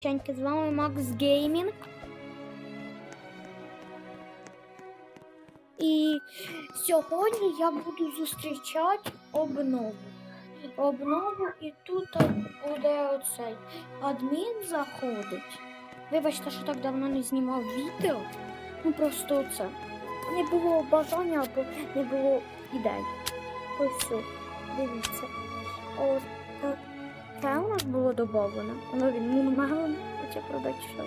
Ченьки, з вами Макс Геймінг. І сьогодні я буду зустрічати обнову. Обнову і тут буде оцей адмін заходить. Вибачте, що так давно не знімав відео. Ну просто це. Не було бажання або не було ідей. Ось все. Дивіться. От так. Це у нас було додано. Воно від Мунмелон, хоча продати що.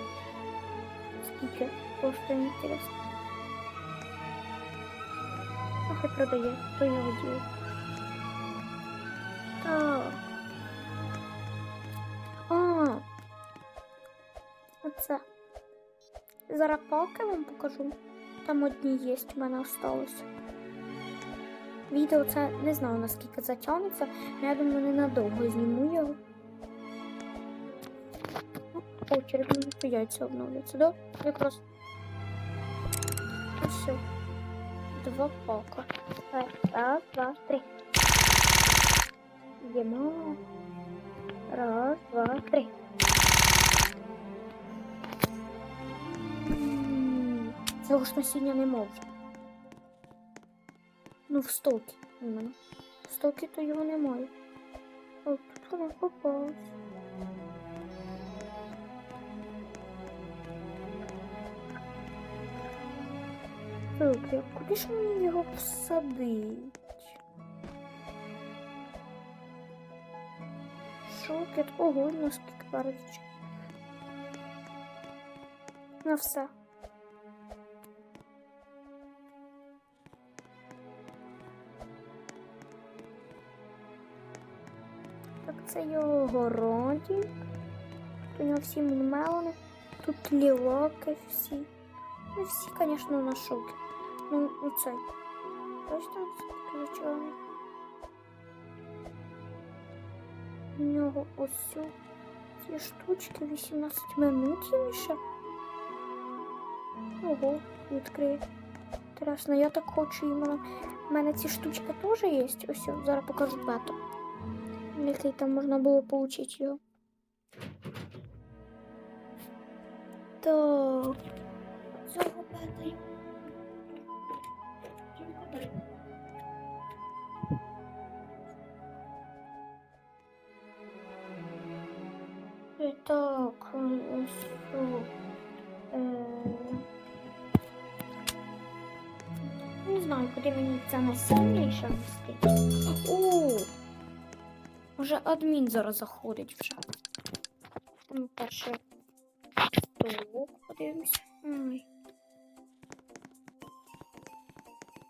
Скільки коштує інтересно. А хай продає, то його діло. Так. А. Оце. Зараз палки вам покажу. Там одні є, в мене осталось. Відео це не знаю наскільки затягнеться, я думаю, ненадовго зніму його. Очередь мені яйця обновляться, да? Якраз. Все. Два пака. Раз, два, три. Йдемо. Раз, два, три. Цього ж насіння не можу. Ну, в стокі іменно. В стокі то його немає. О, тут вона попалась. Я куди ж мені його посадить? Шокет. Ого, наскільки парочок. На все. Це його городик. У нього всі мелони. Тут лілоки всі. Ну, всі, звісно, на шоки. Ну, ну цей. Бачите, таке. У нього ось ці штучки 18 минут ще. Ого, відкриє. Інтересно, я так хочу іменно. У мене ці штучки теж є. Ось, зараз покажу бету. Який там можна було отримати його. Так. Цього. І так, ось. Е... Не знаю, куди мені це насіння ще Може адмін зараз заходить вже. Ну, перше столок подивимось. Ой.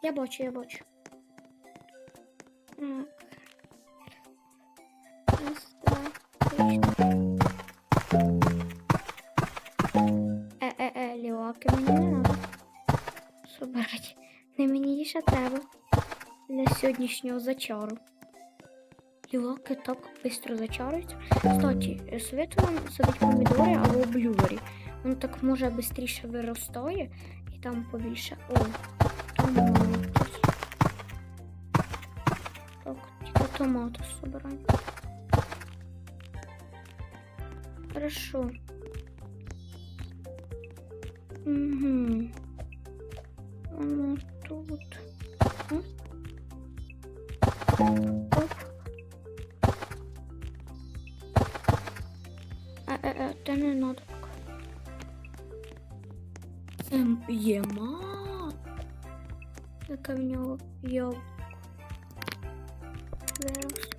Я бачу, я бачу. Е-е-е, ліоки мені не надо. Собирать. Не мені ще треба. Для сьогоднішнього зачару. Лілаки так швидко зачаруються. Кстати, советую вам садити помідори або блювері. Воно так може швидше виростає і там побільше. О, томати. Так, тільки томати собираємо. Хорошо. Угу. Воно тут. Оп. Ем, єма. Яка в нього йо. Зараз.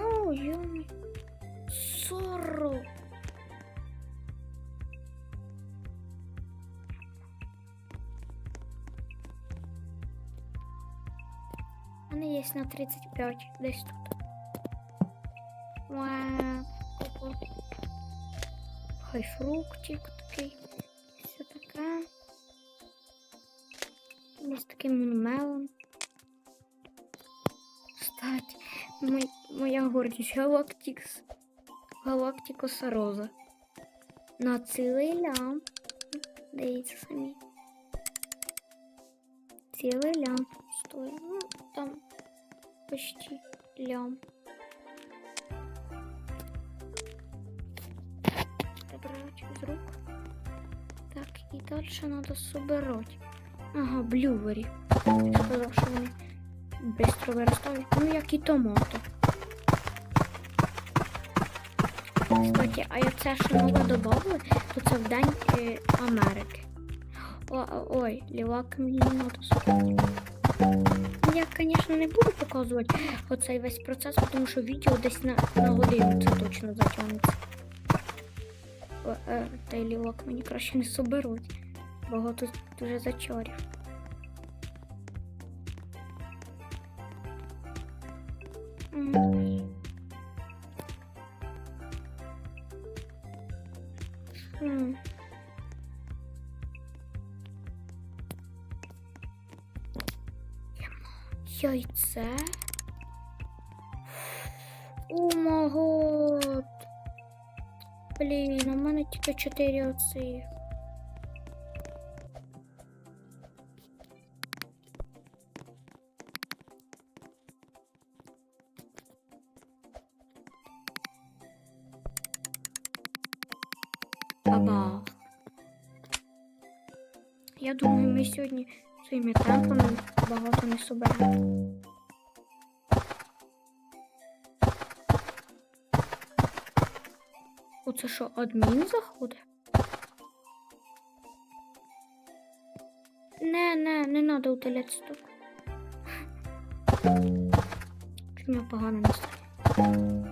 О, йомі. Сорок. У мене є на 35 десь тут. Вау. Хай фруктик такий. Все таке. Ось такий мелон. Кстати, моя гордість Галактикс. Галактикоса Роза. На цілий лям. Дивіться самі. Цілий лям стоїть. Ну, там почти лям. І далі треба собирати. Ага, блювері. Ти сказав, що вони швидко виростають. Ну, як і томати. Кстати, а як це ще нове додали, то це в День е, Америки. О, ой, лівак мені треба слухати. Я, звісно, не буду показувати оцей весь процес, тому що відео десь на, на годину це точно затягнеться. О, е, та й лівак мені краще не соберуть. Багато дуже зачорів. Блін, у мене тільки чотири оці. Баба. Я думаю, ми сьогодні своїми темпами багато не соберемо. Оце що, адмін заходить? Не, не, не треба утилять сток. Чому я погано настроєння?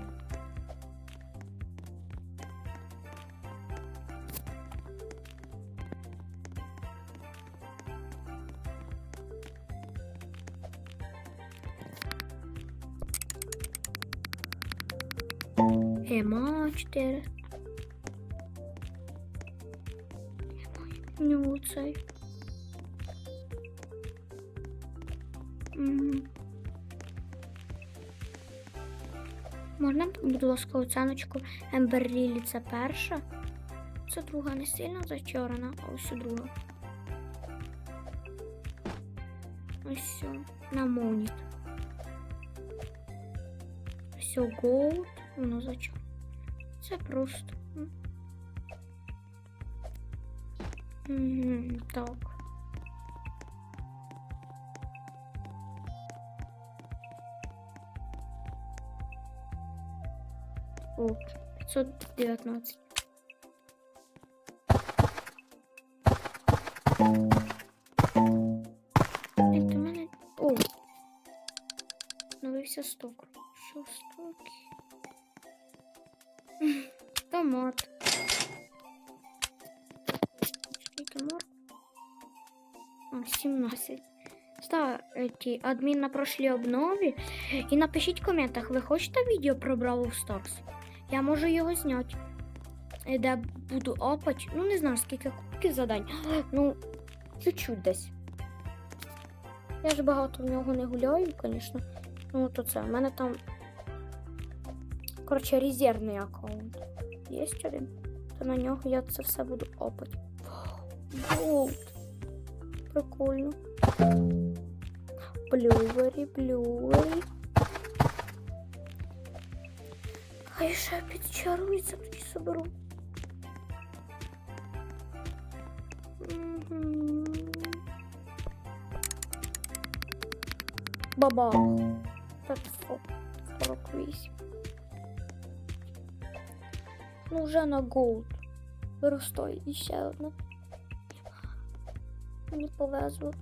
Можна, будь ласка, оціночку Ембер це перша. Це друга не сильно зачорена, а ось друга. Ось сьо, на моніт. Ось Gold, воно зачорне. Це просто. Мгм, Так. О, 519. Як до мене. О! Новився сток. Що в стокі? Томат. Мор? А, 17. Ставте адмін на прошлій обнові і напишіть в коментах, ви хочете відео про Бравл Stars? Я можу його зняти. Е, Де буду опать. Ну, не знаю, скільки кубків задань. Ну, чуть-чуть десь. Я ж багато в нього не гуляю, звісно. Ну, то це. У мене там. Коротше, резервний аккаунт. Є один. То на нього я це все буду опать. Болт. Прикольно. Блювері, блювері. Хай ще підчарується, тоді соберу. Баба. Так, фо- 48. Ну, вже на голд. Виростой і ще одна. Мені повезло.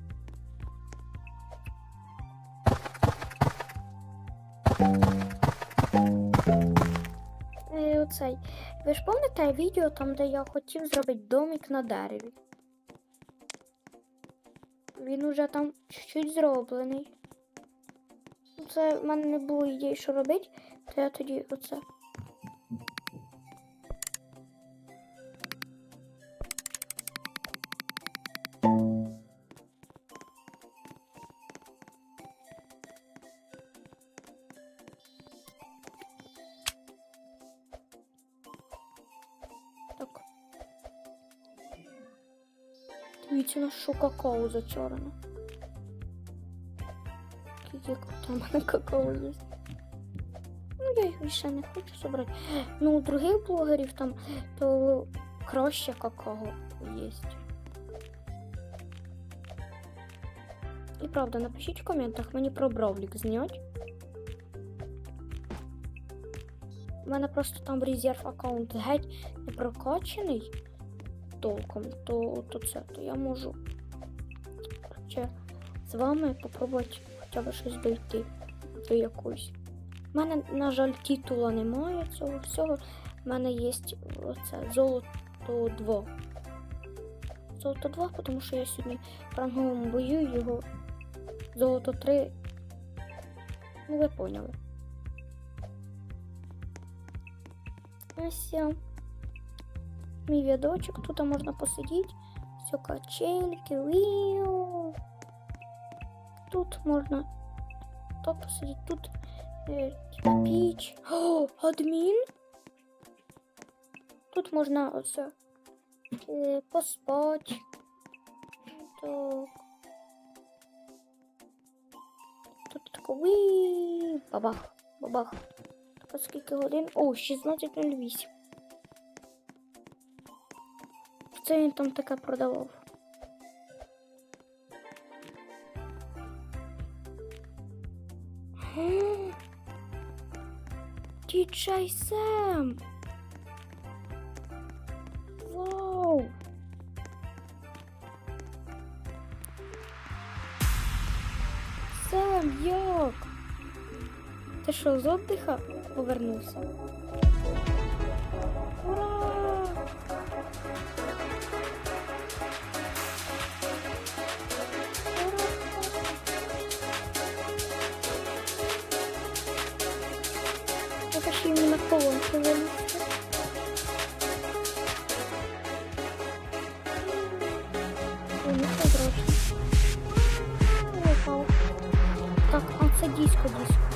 Оцей. Ви ж пам'ятаєте відео там, де я хотів зробити домик на дереві? Він уже там чуть-чуть зроблений. Це в мене не було ідей, що робити, то я тоді оце. бачимо, що какао зачорено. Там какао є. Ну, я їх більше не хочу зібрати. Ну, у других блогерів там то краще какао є. І правда, напишіть в коментах мені про бровлік знять. У мене просто там резерв аккаунт геть не прокачений толком, то, то це, то я можу коротше, з вами попробувати хоча б щось дойти до якоїсь. У мене, на жаль, титула немає цього всього. У мене є оце золото 2. Золото 2, тому що я сьогодні в ранговому бою його золото 3. Ну, ви поняли. Ось. Все. Мій тут можна посидіти. Все качельки, віу. Тут можна то посидіти, тут е, типа піч. О, адмін. Тут можна оце е, поспати. Так. Тут тако віі, бабах, бабах. Так, скільки годин? О, 16.08. Це він там таке продавав. Діджей Сем! Вау! Сем, як? Ти що, з отдиха повернувся? Ну. Так, а це диско, диско.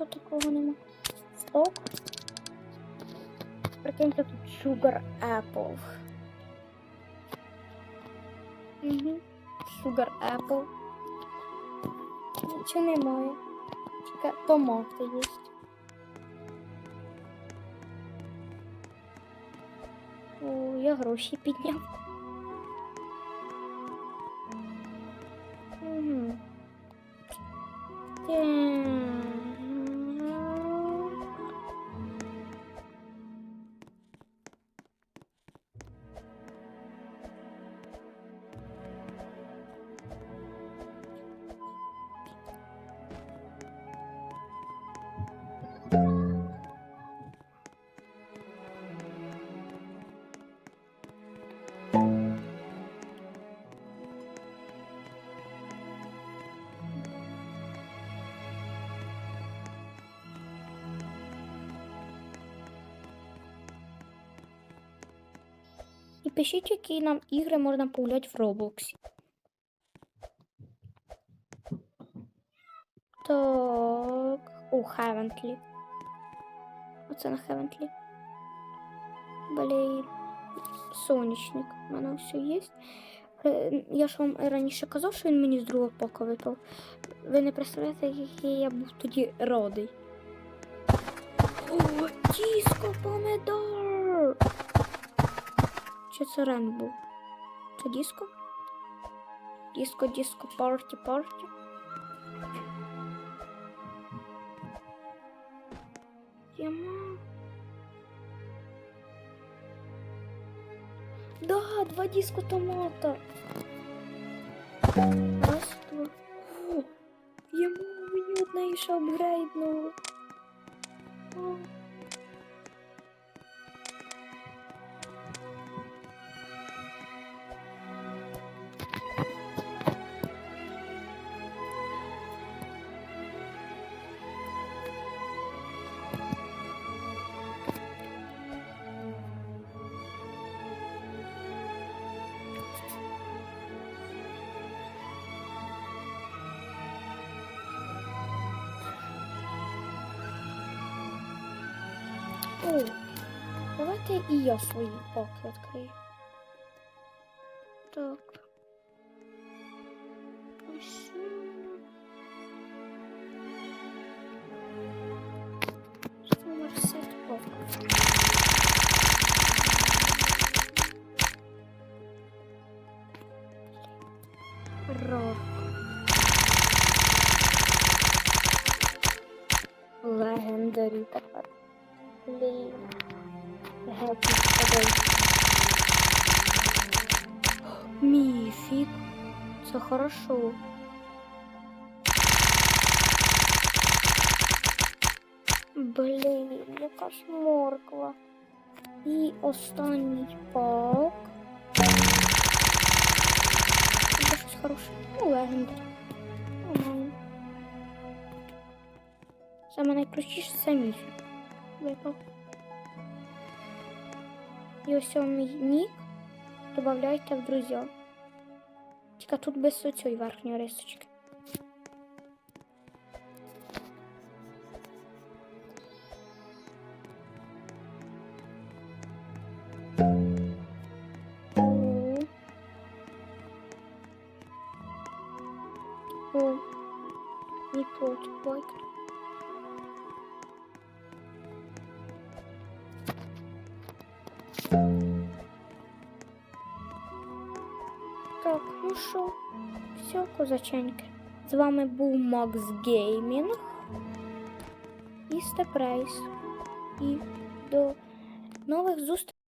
Нічого такого нема. Сток. Прикиньте тут Sugar Apple. Угу. Sugar Apple. Нічого немає. Тільки томати є. О, я гроші підняв. І пишіть, які нам ігри можна погуляти в Роблоксі. Так. О, Хевентлі. Оце на Хевентлі. Блін. Сонячник. У мене все є. Е, Я ж вам раніше казав, що він мені з другого пока випав. Ви не представляєте, який я був тоді радий. О, тіско помидор! Чи це Рен? Це диско? Диско, диско, парті, парті. Яма. Да, два диско томата. Раз, два. О, Яма, мені найкрутніше апгрейднули. О. давайте і я свої поки відкрию. Це хорошо. Блін, яка ж морква. І останній пак. Це щось хороше. Ну, легендар. Нормально. Саме найкрутіше це міфік. Випав. І ось мій нік. Добавляйте в друзі. Тільки тут без цієї верхньої рисочки. Ну що, все, козаченьки. З вами був Макс Геймінг і Степрейс. І до нових зустрічей.